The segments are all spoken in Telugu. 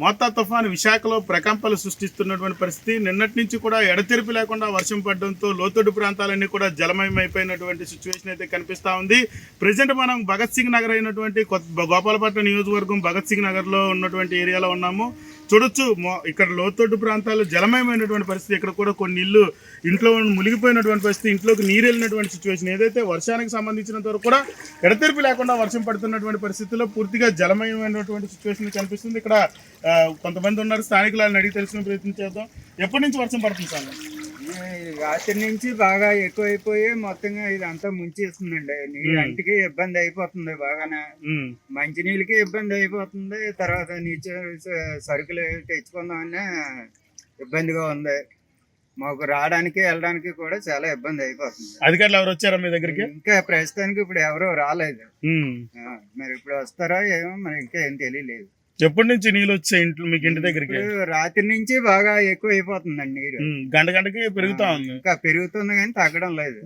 మోతా తుఫాను విశాఖలో ప్రకంపనలు సృష్టిస్తున్నటువంటి పరిస్థితి. నిన్నటి నుంచి కూడా ఎడతెరిపి లేకుండా వర్షం పడడంతో లోతట్టు ప్రాంతాలన్నీ కూడా జలమయమైపోయినటువంటి సిచ్యువేషన్ అయితే కనిపిస్తూ ఉంది. ప్రజెంట్ మనం భగత్ సింగ్ నగర్ అయినటువంటి కొత్త గోపాలపట్నం నియోజకవర్గం భగత్ సింగ్ నగర్లో ఉన్నటువంటి ఏరియాలో ఉన్నాము. చూడొచ్చు. ఇక్కడ లోతట్టు ప్రాంతాలు జలమయమైనటువంటి పరిస్థితి ఇక్కడ కూడా కొన్ని ఇల్లు ఇంట్లో మునిగిపోయినటువంటి పరిస్థితి ఇంట్లోకి నీరు వెళ్ళినటువంటి సిచ్యువేషన్ ఏదైతే వర్షానికి సంబంధించినంత వరకు కూడా ఎడతెరిపి లేకుండా వర్షం పడుతున్నటువంటి పరిస్థితిలో పూర్తిగా జలమయమైనటువంటి సిచ్యువేషన్ కనిపిస్తుంది. ఇక్కడ కొంతమంది ఉన్నారు స్థానికులు వాళ్ళని అడిగి తెలుసుకునే ప్రయత్నం చేద్దాం. ఎప్పటి నుంచి వర్షం పడుతుంది సార్? రాత్రి నుంచి బాగా ఎక్కువైపోయి మొత్తంగా ఇదంతా ముంచేస్తుందండి. నీళ్ళ అంటికి ఇబ్బంది అయిపోతుంది బాగానే. మంచినీళ్ళకి ఇబ్బంది అయిపోతుంది. తర్వాత నిత్య స- సరుకులు తెచ్చుకుందామన్నా ఇబ్బందిగా ఉంది. మాకు రావడానికి వెళ్ళడానికి కూడా చాలా ఇబ్బంది అయిపోతుంది. అధికారులు ఎవరు వచ్చారా మీ దగ్గరికి? ఇంకా ప్రస్తుతానికి ఇప్పుడు ఎవరూ రాలేదు. మరి ఇప్పుడు వస్తారో ఏమో మరి ఇంకా ఏం తెలియలేదు. ఎప్పటి నుంచి నీళ్ళు వచ్చాయి ఇంట్లో మీకు ఇంటి దగ్గరికి? రాత్రి నుంచి బాగా ఎక్కువ అయిపోతుందండి నీరు గంట గంటకి పెరుగుతా ఉంది. ఇంకా పెరుగుతుంది కానీ తగ్గడం లేదు.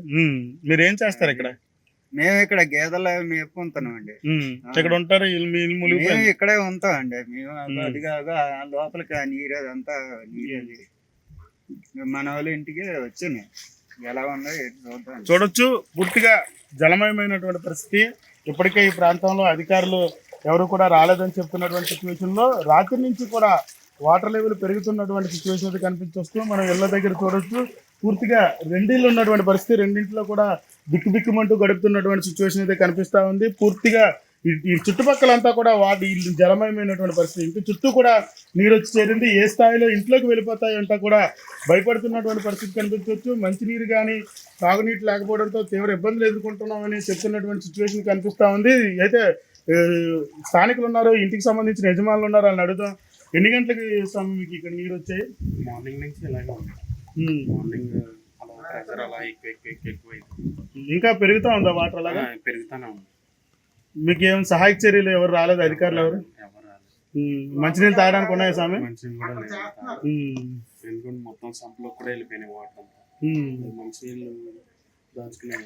మీరు ఏం చేస్తారు ఇక్కడ? మేము ఇక్కడ గేదెలు మేపుకుంటున్నాం అండి ఇక్కడ ఉంటారు మేము ఇక్కడే ఉంటాం అండి మేము అది ఆ లోపలికి ఆ నీరు అదంతా నీరు అది మన వాళ్ళ ఇంటికి వచ్చింది ఎలా ఉందో చూడొచ్చు పూర్తిగా జలమయమైనటువంటి పరిస్థితి. ఇప్పటికే ఈ ప్రాంతంలో అధికారులు ఎవరు కూడా రాలేదని చెప్తున్నటువంటి సిచ్యువేషన్లో రాత్రి నుంచి కూడా వాటర్ లెవెల్ పెరుగుతున్నటువంటి సిచ్యువేషన్ అయితే కనిపించొస్తూ మనం ఇళ్ళ దగ్గర చూడొచ్చు. పూర్తిగా రెండిళ్ళు ఉన్నటువంటి పరిస్థితి. రెండింటిలో కూడా బిక్కుబిక్కుమంటూ గడుపుతున్నటువంటి సిచ్యువేషన్ అయితే కనిపిస్తూ ఉంది. పూర్తిగా ఈ- చుట్టుపక్కలంతా కూడా వాటి ఇల్లు జలమయమైనటువంటి పరిస్థితి. ఇంటి చుట్టూ కూడా నీరు వచ్చి చేరింది. ఏ స్థాయిలో ఇంట్లోకి వెళ్ళిపోతాయి అంటా కూడా భయపడుతున్నటువంటి పరిస్థితి కనిపించవచ్చు. మంచినీరు కానీ తాగునీటి లేకపోవడంతో తీవ్ర ఇబ్బందులు ఎదుర్కొంటున్నామని చెప్తున్నటువంటి సిచ్యువేషన్ కనిపిస్తూ ఉంది. అయితే స్థానికులు ఉన్నారు ఇంటికి సంబంధించిన యజమానులు ఉన్నారు వాళ్ళని అడుగుదాం. ఎన్ని గంటలకి స్వామి మీకు ఇక్కడ నీరు వచ్చాయి? మార్నింగ్ నుంచి ఇలాగే ఉంది. మార్నింగ్ అలా ప్రెషర్ అలా ఎక్కువ ఎక్కువ ఎక్కువ ఎక్కువ ఇంకా పెరుగుతా ఉందా వాటర్ అలాగా? పెరుగుతానే ఉంది. మీకు ఏం సహాయక చర్యలు ఎవరు రాలేదు? అధికారులు ఎవరు. మంచినీళ్ళు తాగడానికి ఉన్నాయా స్వామి. ఎందుకంటే మొత్తం సంపులో కూడా వెళ్ళిపోయినాయి వాటర్. మంచినీళ్ళు దాచుకునే.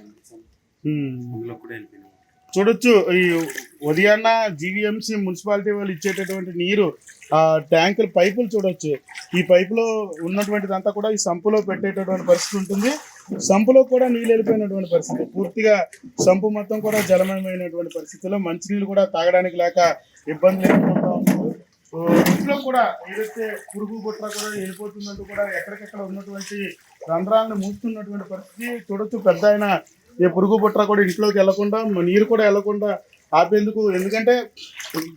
అందులో కూడా వెళ్ళిపోయినాయి. చూడొచ్చు. ఈ ఉదయాన్న జీవీఎంసీ మున్సిపాలిటీ వాళ్ళు ఇచ్చేటటువంటి నీరు ఆ ట్యాంకుల పైపులు చూడొచ్చు. ఈ పైపులో ఉన్నటువంటిదంతా కూడా ఈ సంపులో పెట్టేటటువంటి పరిస్థితి ఉంటుంది. సంపులో కూడా నీళ్ళు వెళ్ళిపోయినటువంటి పరిస్థితి. పూర్తిగా సంపు మొత్తం కూడా జలమయమైనటువంటి పరిస్థితిలో మంచినీళ్ళు కూడా తాగడానికి లేక ఇబ్బంది లేకుండా ఉన్నారు. ఇంట్లో కూడా ఏదైతే పురుగు బుట్ర కూడా వెళ్ళిపోతుందంటూ కూడా ఎక్కడికెక్కడ ఉన్నటువంటి రంధ్రాలను మూస్తున్నటువంటి పరిస్థితి చూడొచ్చు. పెద్ద ఆయన ఏ పురుగు బుట్ర కూడా ఇంట్లోకి వెళ్ళకుండా నీరు కూడా వెళ్ళకుండా ఆపేందుకు ఎందుకంటే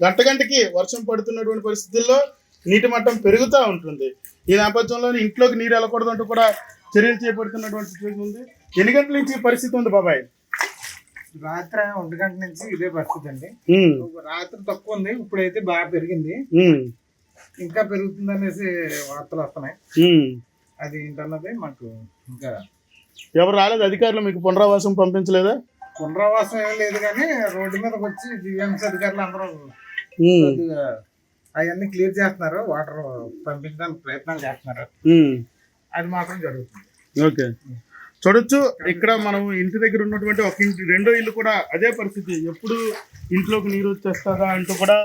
గంట గంటకి వర్షం పడుతున్నటువంటి పరిస్థితుల్లో నీటి మట్టం పెరుగుతూ ఉంటుంది. ఈ నేపథ్యంలో ఇంట్లోకి నీరు వెళ్ళకూడదు అంటూ కూడా చర్యలు చేపడుతున్నటువంటి సిచ్యువేషన్ ఉంది. ఎన్ని గంటల నుంచి పరిస్థితి ఉంది బాబాయ్? రాత్రి ఒంటి గంట నుంచి ఇదే పరిస్థితి అండి. రాత్రి తక్కువ ఉంది ఇప్పుడైతే బాగా పెరిగింది. ఇంకా పెరుగుతుంది అనేసి వార్తలు వస్తున్నాయి. అది ఏంటన్నది మాకు ఇంకా ఎవరు రాలేదు? అధికారులు మీకు పునరావాసం పంపించలేదా? పునరావాసం ఏం లేదు కానీ రోడ్డు మీదకి వచ్చి జిఎంసీ అధికారులు అందరూ అవన్నీ క్లియర్ చేస్తున్నారు. వాటర్ పంపించడానికి ప్రయత్నం చేస్తున్నారు. అది మాత్రం జరుగుతుంది. ఓకే. చూడొచ్చు ఇక్కడ మనం ఇంటి దగ్గర ఉన్నటువంటి ఒక ఇంటి రెండో ఇల్లు కూడా అదే పరిస్థితి. ఎప్పుడు ఇంట్లోకి నీరు వచ్చేస్తుందా అంటూ కూడా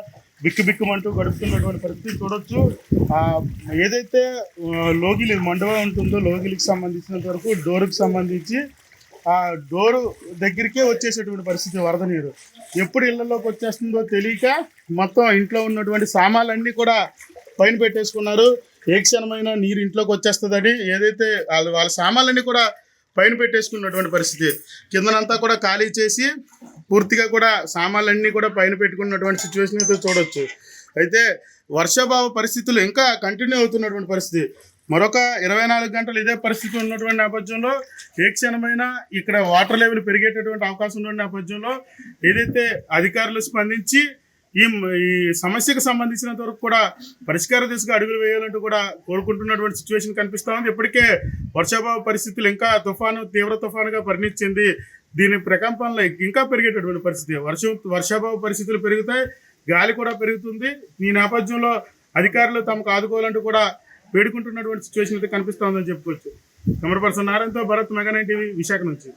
బిక్కుబిక్కుమంటూ గడుపుతున్నటువంటి పరిస్థితి చూడొచ్చు. ఏదైతే లోగిలి మండవ ఉంటుందో లోగిలికి సంబంధించినంత వరకు డోరుకి సంబంధించి ఆ డోరు దగ్గరికే వచ్చేసేటువంటి పరిస్థితి వరద నీరు. ఎప్పుడు ఇళ్ళలోకి వచ్చేస్తుందో తెలియక మొత్తం ఇంట్లో ఉన్నటువంటి సామాన్లన్నీ కూడా పైన పెట్టేసుకున్నారు. ఏ క్షణమైన నీరు ఇంట్లోకి వచ్చేస్తుందని ఏదైతే వాళ్ళ వాళ్ళ సామాన్లన్నీ కూడా పైన పెట్టేసుకున్నటువంటి పరిస్థితి. కిందనంతా కూడా ఖాళీ చేసి పూర్తిగా కూడా సామాన్లన్నీ కూడా పైన పెట్టుకున్నటువంటి సిచ్యువేషన్ అయితే చూడొచ్చు. అయితే వర్షాభావ పరిస్థితులు ఇంకా కంటిన్యూ అవుతున్నటువంటి పరిస్థితి. మరొక ఇరవై నాలుగు గంటలు ఇదే పరిస్థితి ఉన్నటువంటి నేపథ్యంలో ఏ క్షణమైనా ఇక్కడ వాటర్ లెవెల్ పెరిగేటటువంటి అవకాశం ఉన్న నేపథ్యంలో ఏదైతే అధికారులు స్పందించి ఈ ఈ సమస్యకు సంబంధించినంత వరకు కూడా పరిష్కార దిశగా అడుగులు వేయాలంటూ కూడా కోరుకుంటున్నటువంటి సిచ్యువేషన్ కనిపిస్తా ఉంది. ఇప్పటికే వర్షాభావ పరిస్థితులు ఇంకా తుఫాను తీవ్ర తుఫానుగా పరిణించింది దీని ప్రకంపనలో ఇంకా పెరిగేటటువంటి పరిస్థితి. వర్షం వర్షాభావ పరిస్థితులు పెరుగుతాయి గాలి కూడా పెరుగుతుంది. ఈ నేపథ్యంలో అధికారులు తమకు ఆదుకోవాలంటూ కూడా వేడుకుంటున్నటువంటి సిచ్యువేషన్ అయితే కనిపిస్తోందని చెప్పుకోవచ్చు. కమర్ పర్సన్ నారాయణతో భరత్ మెగానై టీవీ విశాఖ నుంచి.